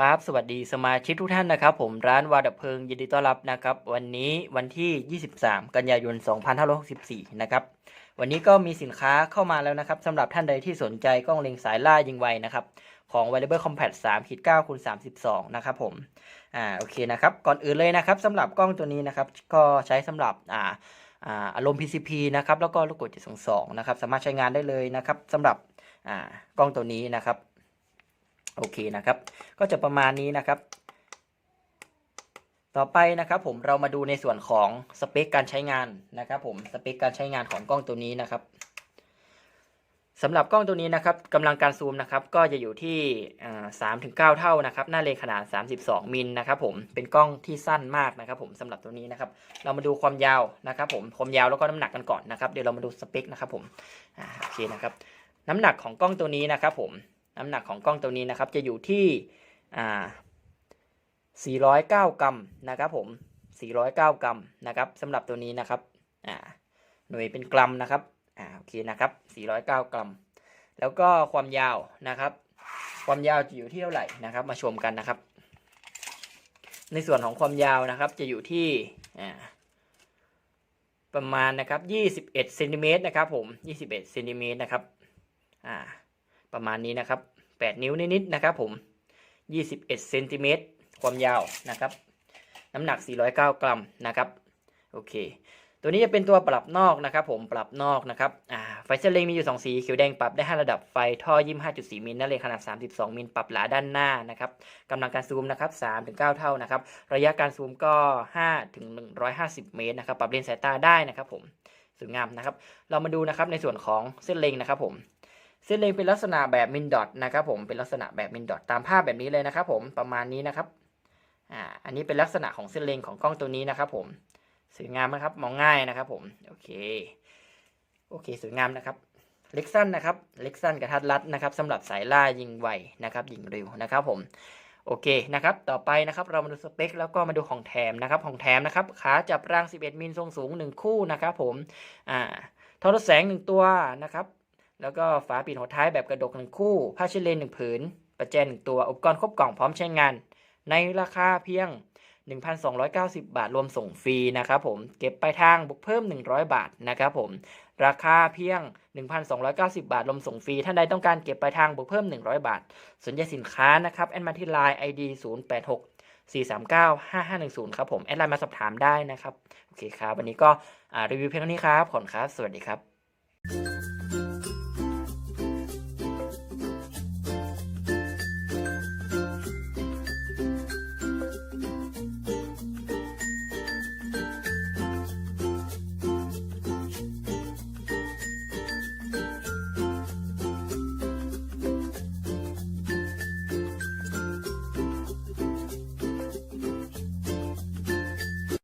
ครับ สวัสดีสมาชิกทุกท่านนะครับ ผมร้านวาดับเพลิงยินดีต้อนรับนะครับ วันนี้วันที่ 23 กันยายน 2564 นะครับ วันนี้ก็มีสินค้าเข้ามาแล้วนะครับสำหรับท่านใดที่สนใจกล้องเล็งสายล่ายิงไวนะครับ ของ v a l u a b l e Compact 3 9คูณ32 นะครับผมอ่าโอเคนะครับ ก่อนอื่นเลยนะครับสำหรับกล้องตัวนี้นะครับ ก็ใช้สำหรับอ่าอ่าอารมณ์ PCP นะครับแล้วก็ลูกกด722นะครับสามารถใช้งานได้เลยนะครับสำหรับอ่ากล้องตัวนี้นะครับ โอเคนะครับ ก็จะประมาณนี้นะครับ ต่อไปนะครับผมเรามาดูในส่วนของสเปคการใช้งานนะครับผมสเปคการใช้งานของกล้องตัวนี้นะครับสำหรับกล้องตัวนี้นะครับกำลังการซูมนะครับก็จะอยู่ที่สามถึงเก้าเท่านะครับหน้าเลนขนาด 32 มิลนะครับผมเป็นกล้องที่สั้นมากนะครับ ผมสำหรับตัวนี้นะครับ เรามาดูความยาวนะครับผมความยาวแล้วก็น้ำหนักกันก่อนนะครับเดี๋ยวเรามาดูสเปคนะครับผมโอเคนะครับ น้ำหนักของกล้องตัวนี้นะครับผม น้ำหนักของกล้องตัวนี้นะครับจะอยู่ที่อ่า409 กรัมนะครับผม 409 กรัมนะครับสำหรับตัวนี้นะครับอ่าหน่วยเป็นกรัมนะครับอ่าโอเคนะครับ 409 กรัม แล้วก็ความยาวนะครับ ความยาวจะอยู่ที่เท่าไหร่นะครับ มาชมกันนะครับ ในส่วนของความยาวนะครับจะอยู่ที่อ่าประมาณนะครับ 21เซนติเมตรนะครับผม 21เซนติเมตรนะครับ อ่า ประมาณนี้นะครับ 8 นิ้วนิดๆนะครับผม 21เซนติเมตรความยาวนะครับ น้ำหนัก 409 กรัมนะครับโอเค ตัวนี้จะเป็นตัวปรับนอกนะครับ ผมปรับนอกนะครับอ่าไฟเซอร์เลงมีอยู่ 2 สีเขียวแดงปรับได้ 5 ระดับไฟท่อ 25.4 มิลนั่นเลยขนาด 32 มิลปรับหลาด้านหน้านะครับกำลังการซูมนะครับ3-9 เท่านะครับ ระยะการซูมก็5ถึง150 เมตรนะครับ ปรับเลนสายตาได้นะครับ ผมสวยงามนะครับ เรามาดูนะครับในส่วนของเส้นเลงนะครับผม เส้นเลนเป็นลักษณะแบบมินดอทนะครับผมเป็นลักษณะแบบมินดอทตามภาพแบบนี้เลยนะครับผมประมาณนี้นะครับอ่าอันนี้เป็นลักษณะของเส้นเลนของกล้องตัวนี้นะครับผมสวยงามไหมครับมองง่ายนะครับผมโอเคโอเคสวยงามนะครับเล็กสั้นนะครับเล็กสั้นกระทัดรัดนะครับสำหรับสายล่ายิงไวนะครับยิงเร็วนะครับผมโอเคนะครับ ต่อไปนะครับเรามาดูสเปค แล้วก็มาดูของแถมนะครับของแถมนะครับขาจับร่าง 11 มิลทรงสูง 1 คู่นะครับผมอ่าทอรถแสง 1 ตัวนะครับ แล้วก็ฝาปิดหัวท้ายแบบกระดกหนึ่งคู่ ผ้าเชดเลนหนึ่งผืน ประแจหนึ่งตัวอุปกรณ์ครบกล่องพร้อมใช้งาน ในราคาเพียง 1,290 บาทรวมส่งฟรีนะครับผม เก็บปลายทางบวกเพิ่ม 100 บาทนะครับผม ราคาเพียง 1,290 บาทรวมส่งฟรี ท่านใดต้องการเก็บปลายทางบวกเพิ่ม 100 บาท สนใจสินค้านะครับแอดมาที่ Line ID 086 439 5510 ครับผม แอดไลน์มาสอบถามได้นะครับ โอเคครับ วันนี้ก็รีวิวเพียงเท่านี้ครับ ขอบคุณครับ สวัสดีครับ